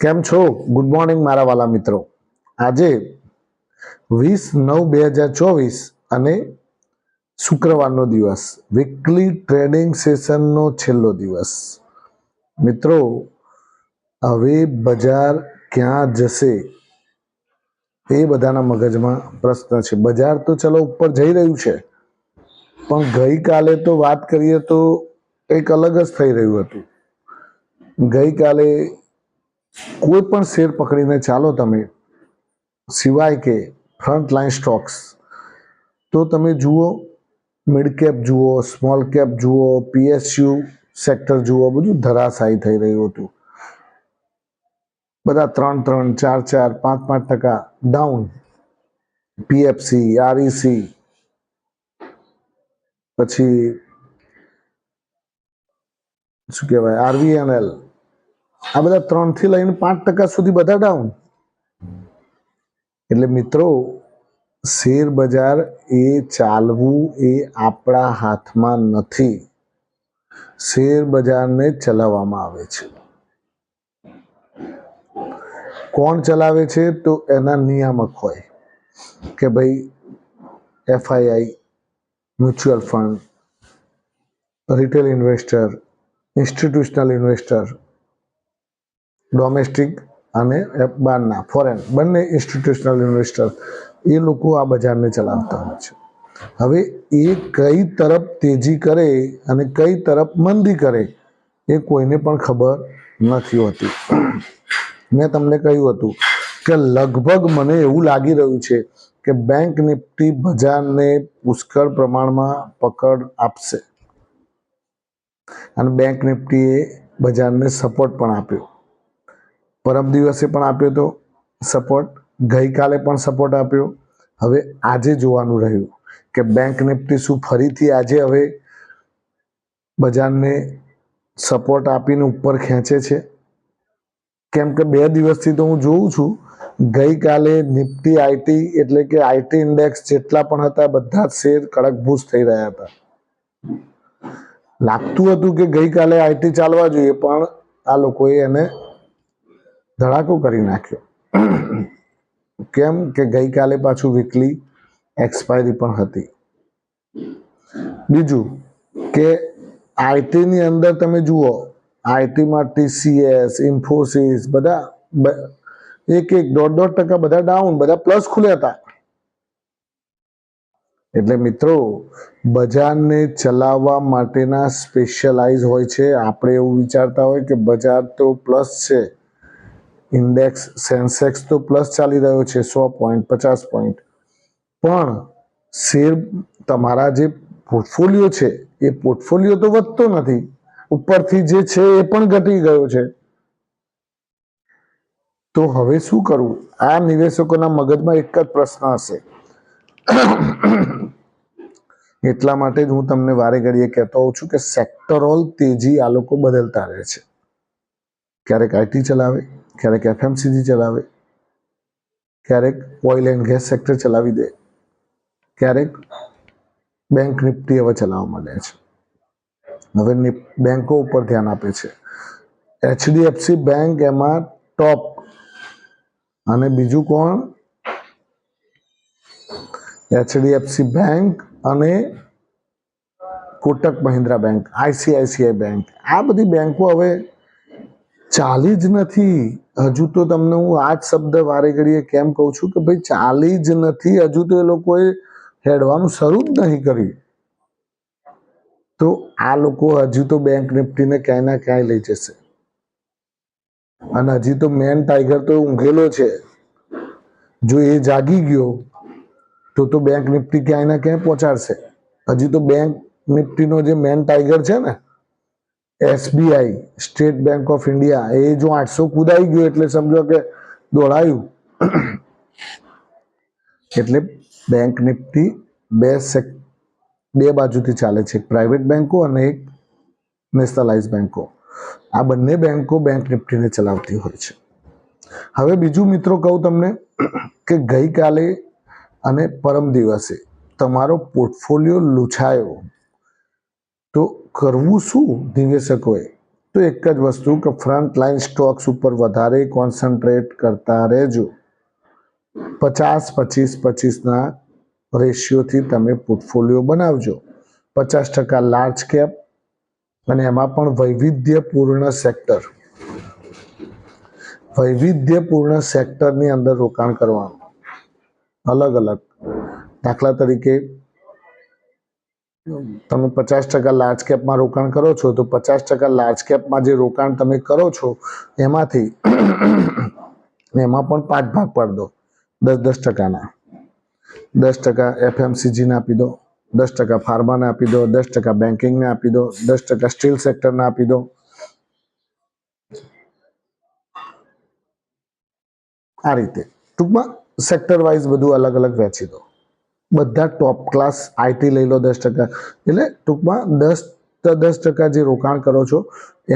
કેમ છો? Good morning મારા વાલા મિત્રો. આજે વીસ નવ બે હજાર ચોવીસ અને શુક્રવારનો દિવસ વીકલી ટ્રેડિંગ સેશનનો છેલ્લો દિવસ. મિત્રો, હવે બજાર ક્યાં જશે એ બધાના મગજમાં પ્રશ્ન છે. બજાર તો ચલો ઉપર જઈ રહ્યું છે, પણ ગઈકાલે તો વાત કરીએ તો કંઈક અલગ જ થઈ રહ્યું હતું. ગઈકાલે કોઈ પણ શેર પકડીને ચાલો તમે, સિવાય કે ફ્રન્ટ લાઇન સ્ટોક્સ તો તમે જુઓ મિડ કેપ જુઓ સ્મોલ કેપ જુઓ પીએસયુ સેક્ટર જુઓ, બધું ધરાશાયી થઈ રહ્યું હતું. બધા ત્રણ ત્રણ, ચાર ચાર, પાંચ પાંચ ટકા ડાઉન પીએફસી આરઈસી પછી શું કહેવાય આરવીએનએલ આ બધા ત્રણથી લઈને પાંચ ટકા સુધી બધા ડાઉન એટલે મિત્રો, શેર બજાર એ ચાલવું એ આપણા હાથમાં નથી. શેર બજારને ચલાવવામાં આવે છે. કોણ ચલાવે છે? તો એના નિયામક હોય કે ભાઈ, FII, mutual fund, retail investor, institutional investor domestic અને બહારના ફોરેન બંને ઇન્સ્ટિટ્યુશનલ ઇન્વેસ્ટર એ લોકો આ બજારને ચલાવતા હોય છે. હવે એ કઈ તરફ તેજી કરે અને કઈ તરફ મંદી કરે, એ કોઈને પણ ખબર નથી હોતી. મેં તમને કહ્યું હતું કે લગભગ મને એવું લાગી રહ્યું છે કે બેંક નિફ્ટી બજારને પુષ્કળ પ્રમાણમાં પકડ આપશે. અને બેંક નિફ્ટીએ બજારને સપોર્ટ પણ આપ્યો. પરમ દિવસે પણ આપ્યો હતો સપોર્ટ ગઈકાલે પણ સપોર્ટ આપ્યો. હવે આજે જોવાનું રહ્યું કે બેંક નિફ્ટી શું ફરીથી આજે હવે બજારને સપોર્ટ આપીને ઉપર ખેંચે છે. કેમ કે બે દિવસથી તો હું જોઉં છું, ગઈકાલે નિફ્ટી આઈટી એટલે કે આઈટી ઇન્ડેક્સ જેટલા પણ હતા, બધા શેર કડકભૂસ થઈ રહ્યા હતા. લાગતું હતું કે ગઈકાલે આઈટી ચાલવા જોઈએ, પણ આ લોકોએ એને ધડાકો કરી નાખ્યો. કેમ કે ગઈકાલે પાછું વીકલી એક્સપાયરી પણ હતી. બીજું કે આઈટીની અંદર તમે જુઓ આઈટીમાં ટીસીએસ ઇન્ફોસિસ બધા એક એક દોઢ દોઢ ટકા બધા ડાઉન, બધા પ્લસ ખુલ્યા હતા. એટલે મિત્રો, બજારને ચલાવવા માટેના સ્પેશિયલાઇઝ હોય છે. આપણે એવું વિચારતા હોય કે બજાર તો પ્લસ છે. ઇન્ડેક્સ સેન્સેક્સ તો પ્લસ ચાલી રહ્યો છે, સો પોઈન્ટ, પચાસ પોઈન્ટ. પણ શેર તમારા જે પોર્ટફોલિયો છે, એ પોર્ટફોલિયો તો વધતો નથી. ઉપરથી જે છે, એ પણ ઘટી ગયો છે. તો હવે શું કરવું? આ નિવેશકોના મગજમાં એક જ પ્રશ્ન હશે. એટલા માટે જ હું તમને વારે ઘડીએ કહેતો હોઉં છું કે સેક્ટરોલ તેજી આ લોકો બદલતા રહે છે. ક્યારેક આઈટી ચલાવે ક્યારેક એફએમસીજી ચલાવે, ક્યારેક ઓઇલ એન્ડ ગેસ સેક્ટર ચલાવી દે, ક્યારેક બેંક નિફ્ટી હવે ચલાવવા માંડે છે. હવે બેંકો ઉપર ધ્યાન આપે છે. એચડીએફસી બેંક એમાં ટોપ અને બીજું કોણ? એચડીએફસી બેંક અને Kotak Mahindra bank ICICI bank આ બધી બેંકો હવે ચાલી જ નથી. હજુ તો તમને હું આ જ શબ્દ વારે ઘડીએ કેમ કહું છું કે ભાઈ ચાલી જ નથી. હજુ તો એ લોકોએ હેડવાનું શરૂ જ નહીં કર્યું. તો આ લોકો હજુ તો બેંક નિફ્ટીને ક્યાંય ના ક્યાંય લઈ જશે. અને હજી તો મેન ટાઈગર તો ઊંઘેલો છે. જો એ જાગી ગયો, તો તો બેંક નિફ્ટી ક્યાંય ના ક્યાંય પહોંચાડશે. હજી તો બેંક નિફ્ટીનો જે મેન ટાઈગર છે ને SBI, state bank of India, એ જો આઠસો કુદાઈ ગયું એટલે સમજો કે દોડાયું. એટલે બેંક નિફ્ટી બે સેક, બે બાજુથી ચાલે છે. એક પ્રાઇવેટ બેંકો અને એક નેશનલાઇઝ બેંકો. આ બંને બેંકો બેંક નિફ્ટીને ચલાવતી હોય છે. હવે બીજું મિત્રો કહું તમને કે ગઈકાલે અને પરમ દિવસે તમારો પોર્ટફોલિયો લૂછાયો. તો કરવું શું નિવેશકોએ તો એક જ વસ્તુ કે ફ્રન્ટ લાઇન સ્ટોક્સ ઉપર વધારે કોન્સન્ટ્રેટ કરતા રહેજો. પચાસ, પચીસ, પચીસના રેશિયોથી તમે પોર્ટફોલિયો બનાવજો. પચાસ ટકા લાર્જ કેપ અને એમાં પણ વૈવિધ્યપૂર્ણ સેક્ટર વૈવિધ્યપૂર્ણ સેક્ટરની અંદર રોકાણ કરવાનું. અલગ અલગ દાખલા તરીકે તમે પચાસ ટકા લાર્જ કેપમાં રોકાણ કરો છો, તો પચાસ ટકા લાર્જ કેપમાં જે રોકાણ તમે કરો છો, એમાંથી એમાં પણ પાંચ ભાગ પાડી દો. દસ દસ ટકાના. દસ ટકા એફએમસીજીને આપી દો. દસ ટકા ફાર્માને આપી દો. દસ ટકા બેન્કિંગને આપી દો. દસ ટકા સ્ટીલ સેક્ટરને આપી દો. આ રીતે. ટૂંકમાં સેક્ટર વાઇઝ બધું અલગ અલગ વહેંચી દો. બધા ટોપ ક્લાસ આઈટી લઈ લો દસ ટકા. એટલે ટૂંકમાં દસ દસ ટકા જે રોકાણ કરો છો,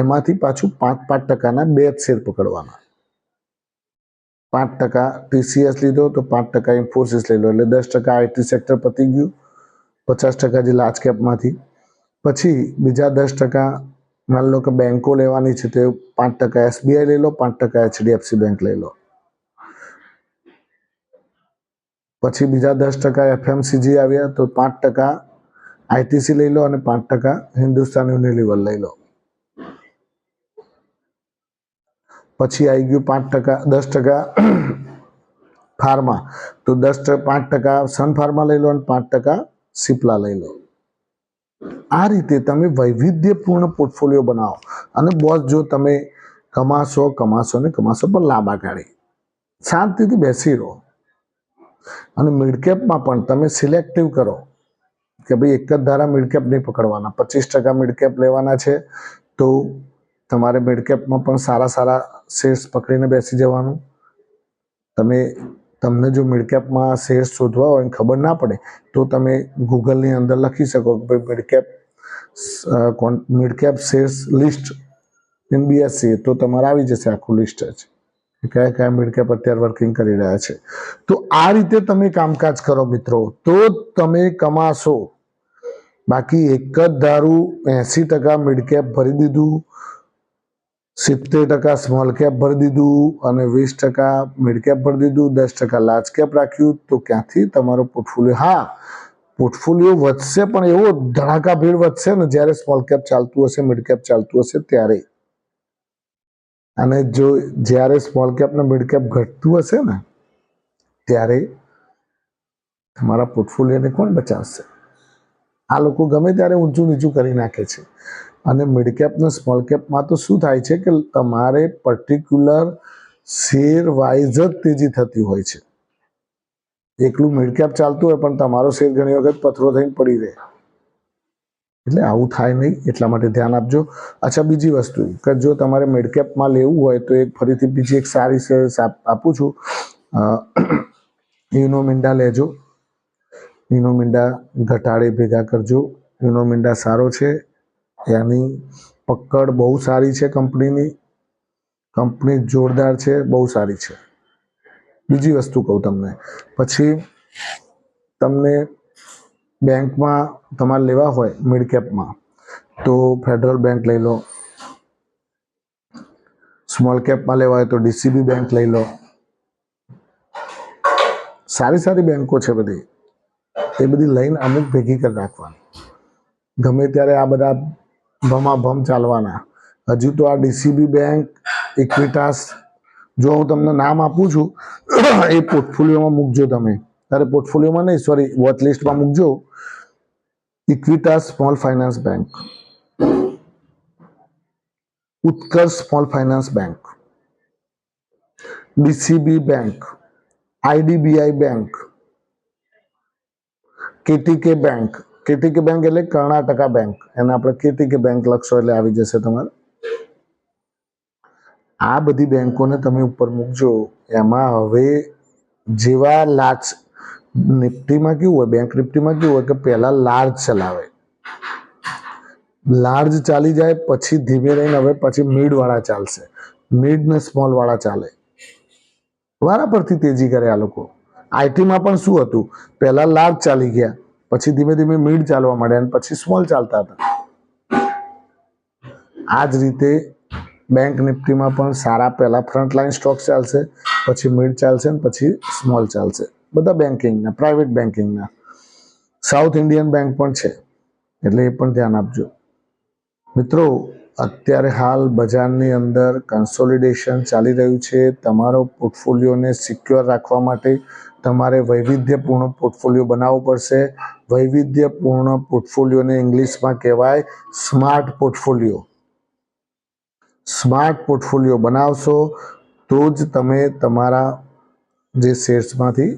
એમાંથી પાછું પાંચ પાંચ ટકાના બે જ શેર પકડવાના. પાંચ ટકા ટીસીએસ લીધો તો પાંચ ટકા ઇન્ફોસિસ લઈ લો. એટલે દસ ટકા આઈટી સેક્ટર પતી ગયું, પચાસ ટકા જે લાર્જ કેપમાંથી પછી બીજા દસ ટકા માની લો કે બેંકો લેવાની છે તો પાંચ ટકા એસબીઆઈ લઈ લો, પાંચ ટકા એચડીએફસી બેંક લઈ લો. પછી બીજા દસ ટકા એફએમસીજી આવ્યા તો પાંચ ટકા આઈટીસી લઈ લો અને પાંચ ટકા હિન્દુસ્તાન યુનિલિવર લઈ લો. પછી આવી ગયું પાંચ ટકા, દસ ટકા ફાર્મા. તો દસ પાંચ ટકા સન ફાર્મા લઈ લો અને પાંચ ટકા સિપ્લા લઈ લો. આ રીતે તમે વૈવિધ્યપૂર્ણ પોર્ટફોલિયો બનાવો અને બોસ જો તમે કમાશો કમાશો ને કમાશો પણ લાંબા ગાળે. શાંતિથી બેસી રહો. અને મિડકેપમાં પણ તમે સિલેક્ટિવ કરો કે ભાઈ એક જ ધારા મિડકેપ નહીં પકડવાના. પચીસ ટકા મિડકેપ લેવાના છે તો તમારે મિડકેપમાં પણ સારા સારા શેર્સ પકડીને બેસી જવાનું. તમે, તમને જો મિડકેપમાં શેર્સ શોધવા હોય ખબર ના પડે, તો તમે ગૂગલની અંદર લખી શકો કે ભાઈ midcap midcap shares list in BSC તો તમારે આવી જશે આખું લિસ્ટ જ. કયા કયા મિડકેપ અત્યારે વર્કિંગ કરી રહ્યા છે. તો આ રીતે તમે કામકાજ કરો મિત્રો. તો તમે કમાશો. બાકી એક જ ધારું એસી ટકા મિડકેપ ભરી દીધું, સિત્તેર ટકા સ્મોલ કેપ ભરી દીધું અને વીસ ટકા મિડ કેપ ભરી દીધું, દસ ટકા લાર્જ કેપ રાખ્યું, તો ક્યાંથી તમારો પોર્ટફોલિયો હા પોર્ટફોલિયો વધશે પણ એવો ધડાકા ભીડ વધશે ને જ્યારે સ્મોલ કેપ ચાલતું હશે, મિડ કેપ ચાલતું હશે ત્યારે. અને જો જ્યારે સ્મોલ કેપ ને મિડ કેપ ઘટતું હશે ને, ત્યારે તમારા પોર્ટફોલિયોને કોણ બચાવશે? આ લોકો ગમે ત્યારે ઊંચું નીચું કરી નાખે છે. અને મિડ કેપ ને સ્મોલ કેપમાં તો શું થાય છે કે તમારે પર્ટિક્યુલર શેર વાઇઝ જ તેજી થતી હોય છે. એકલું મિડ કેપ ચાલતું હોય પણ તમારો શેર ઘણી વખત પથરો થઈને પડી રહે. એટલે આવું થાય નહીં, એટલા માટે ધ્યાન આપજો. અચ્છા, બીજી વસ્તુ કે જો તમારે મેડકેપમાં લેવું હોય તો એક ફરીથી બીજી એક સારી સર્વિસ આપું છું. યુનોમિન્ડા લેજો. યુનોમિન્ડા ઘટાડે ભેગા કરજો. યુનોમિન્ડા સારો છે. એની પકડ બહુ સારી છે કંપનીની. કંપની જોરદાર છે, બહુ સારી છે. બીજી વસ્તુ કહું તમને. પછી તમને બેંકમાં તમારે લેવા હોય મિડ કેપમાં, તો ફેડરલ બેંક લઈ લો. સ્મોલ કેપમાં લેવા હોય તો ડીસીબી બેંક લઈ લો. સારી સારી બેંકો છે બધી. એ બધી લઈને અમુક ભેગી કરી રાખવાની. ગમે ત્યારે આ બધા ભમાભમ ચાલવાના. હજુ તો આ ડીસીબી બેંક, ઇક્વિટાસ, જો હું તમને નામ આપું છું, એ પોર્ટફોલિયોમાં મૂકજો તમે. તારે પોર્ટફોલિયોમાં નહીં સોરી વોચ લિસ્ટમાં મૂકજો. Equitas small finance bank Utkarsh small finance bank DCB bank IDBI bank KTK bank KTK bank એટલે કર્ણાટકા બેંક એને આપણે કેટીકે બેંક લખશો એટલે આવી જશે તમારે. આ બધી બેંકોને તમે ઉપર મૂકજો. એમાં હવે જેવા લાર્જ નિફ્ટીમાં કેવું હોય બેંક નિફ્ટીમાં કેવું હોય કે પહેલા લાર્જ ચલાવે. લાર્જ ચાલી જાય, પછી ધીમે રહીને હવે પછી મિડ વાળા ચાલશે. મિડ ને સ્મોલ વાળા ચાલે. વારા પરથી તેજી કરે આ લોકો. આઈટીમાં પણ શું હતું? પહેલા લાર્જ ચાલી ગયા, પછી ધીમે ધીમે મિડ ચાલવા માંડ્યા અને પછી સ્મોલ ચાલતા હતા. આ જ રીતે બેંક નિફ્ટીમાં પણ સારા પહેલા ફ્રન્ટલાઇન સ્ટોક ચાલશે, પછી મિડ ચાલશે ને પછી સ્મોલ ચાલશે. બધા બેન્કિંગના પ્રાઇવેટ બેન્કિંગના સાઉથ ઇન્ડિયન બેંક પણ છે, એટલે એ પણ ધ્યાન આપજો. મિત્રો, અત્યારે હાલ બજારની અંદર કન્સોલિડેશન ચાલી રહ્યું છે. તમારો પોર્ટફોલિયોને સિક્યોર રાખવા માટે તમારે વૈવિધ્યપૂર્ણ પોર્ટફોલિયો બનાવવો પડશે. વૈવિધ્યપૂર્ણ પોર્ટફોલિયોને ઇંગ્લિશમાં કહેવાય સ્માર્ટ પોર્ટફોલિયો સ્માર્ટ પોર્ટફોલિયો બનાવશો તો જ તમે તમારા જે શેર્સમાંથી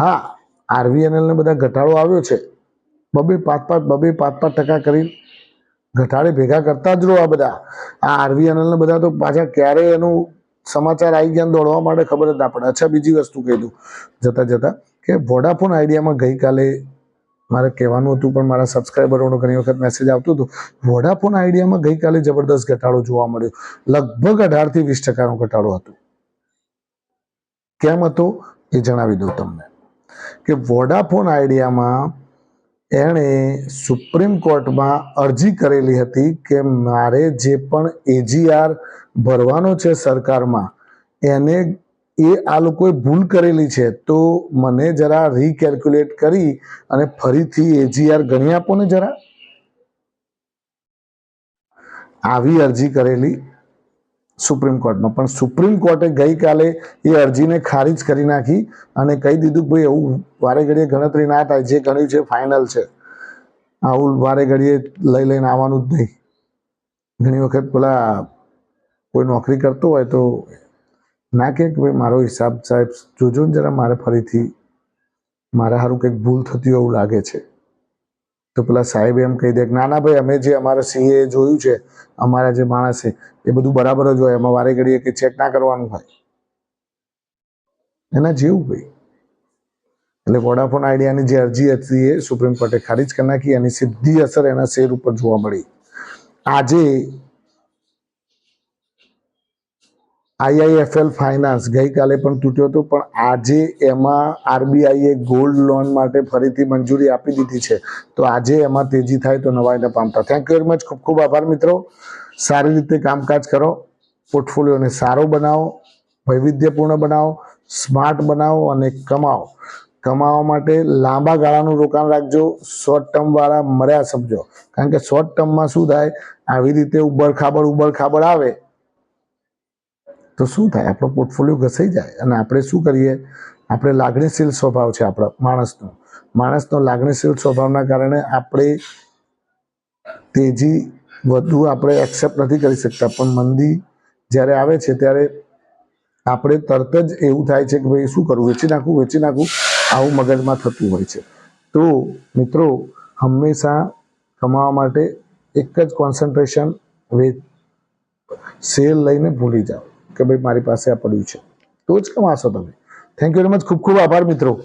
હા આરવીએનએલને બધા ઘટાડો આવ્યો છે. બબે પાંચ પાંચ, બબે પાંચ પાંચ ટકા કરી ઘટાડે ભેગા કરતા જ રહો આ બધા. આ આરવીએનએલને બધા તો પાછા ક્યારે એનું સમાચાર આવી ગયા દોડવા માટે ખબર જ ના પડે. અચ્છા, બીજી વસ્તુ કહી દઉં. જતા જતા કે વોડાફોન આઈડિયામાં ગઈકાલે મારે કહેવાનું હતું, પણ મારા સબસ્ક્રાઈબરોનો ઘણી વખત મેસેજ આવતું હતું. વોડાફોન આઈડિયામાં ગઈકાલે જબરદસ્ત ઘટાડો જોવા મળ્યો. લગભગ અઢારથી વીસ ટકાનો ઘટાડો હતો. કેમ હતો એ જણાવી દઉં તમને. કે વોડાફોન આઈડિયામાં એણે સુપ્રીમ કોર્ટમાં અરજી કરેલી હતી કે મારે જે પણ એજીઆર ભરવાનો છે સરકારમાં, એને એ આ લોકોએ ભૂલ કરેલી છે, તો મને જરા રીકેલ્ક્યુલેટ કરી અને ફરીથી એજીઆર ગણી આપો ને જરા. આવી અરજી કરેલી. સુપ્રીમ કોર્ટમાં પણ સુપ્રીમ કોર્ટે ગઈકાલે એ અરજીને ખારીજ કરી નાખી અને કહી દીધું કે ભાઈ એવું વારે ઘડીએ ગણતરી ના થાય. જે ગણ્યું છે ફાઇનલ છે. આવું વારે ઘડીએ લઈ લઈને આવવાનું જ નહીં. ઘણી વખત પેલા કોઈ નોકરી કરતો હોય તો ના કે ભાઈ મારો હિસાબ સાહેબ જોજો ને જરા મારે ફરીથી મારે સારું કંઈક ભૂલ થતી એવું લાગે છે. તો પેલા સાહેબ એમ કહી દે કે, ના ભાઈ, અમે જે અમારા સીએ જોયું છે, અમારા જે માણસે એ બધું બરાબર જ હોય, એમાં વારે ઘડીએ કે ચેક ના કરવાનું હોય. એના જેવું ભાઈ એટલે વોડાફોન આઈડિયાની જે અરજી હતી એ સુપ્રીમ કોર્ટે ખારીજ કરી નાખી, એની સીધી અસર એના શેર ઉપર જોવા મળી. આજે આઈઆઈએફએલ ફાઇનાન્સ ગઈકાલે પણ તૂટ્યો હતો, પણ આજે એમાં આરબીઆઈએ ગોલ્ડ લોન માટે ફરીથી મંજૂરી આપી દીધી છે. તો આજે એમાં તેજી થાય તો નવાઈ ન પામતા. થેન્ક યુ વેરી મચ ખૂબ ખૂબ આભાર મિત્રો. સારી રીતે કામકાજ કરો. પોર્ટફોલિયોને સારો બનાવો, વૈવિધ્યપૂર્ણ બનાવો, સ્માર્ટ બનાવો અને કમાઓ કમાવા માટે લાંબા ગાળાનું રોકાણ રાખજો. શોર્ટ ટર્મ વાળા મર્યા સમજો. કારણ કે શોર્ટ ટર્મમાં શું થાય? આવી રીતે ઉબડ ખાબડ આવે. તો શું થાય? આપણો પોર્ટફોલિયો ઘસાઈ જાય. અને આપણે શું કરીએ? આપણે લાગણીશીલ સ્વભાવ છે આપણા માણસનો. માણસનો લાગણીશીલ સ્વભાવના કારણે આપણે તેજી વધુ આપણે એક્સેપ્ટ નથી કરી શકતા. પણ મંદી જ્યારે આવે છે ત્યારે આપણે તરત જ એવું થાય છે કે ભાઈ, શું કરવું વેચી નાખવું વેચી નાખવું આવું મગજમાં થતું હોય છે. તો મિત્રો, હંમેશા કમાવા માટે એક જ કોન્સન્ટ્રેશન વે સેલ લઈને ભૂલી જાઓ. કે ભાઈ મારી પાસે આ પડ્યું છે. તો જ કમાશો તમે. થેન્ક યુ વેરી મચ ખૂબ ખૂબ આભાર મિત્રો.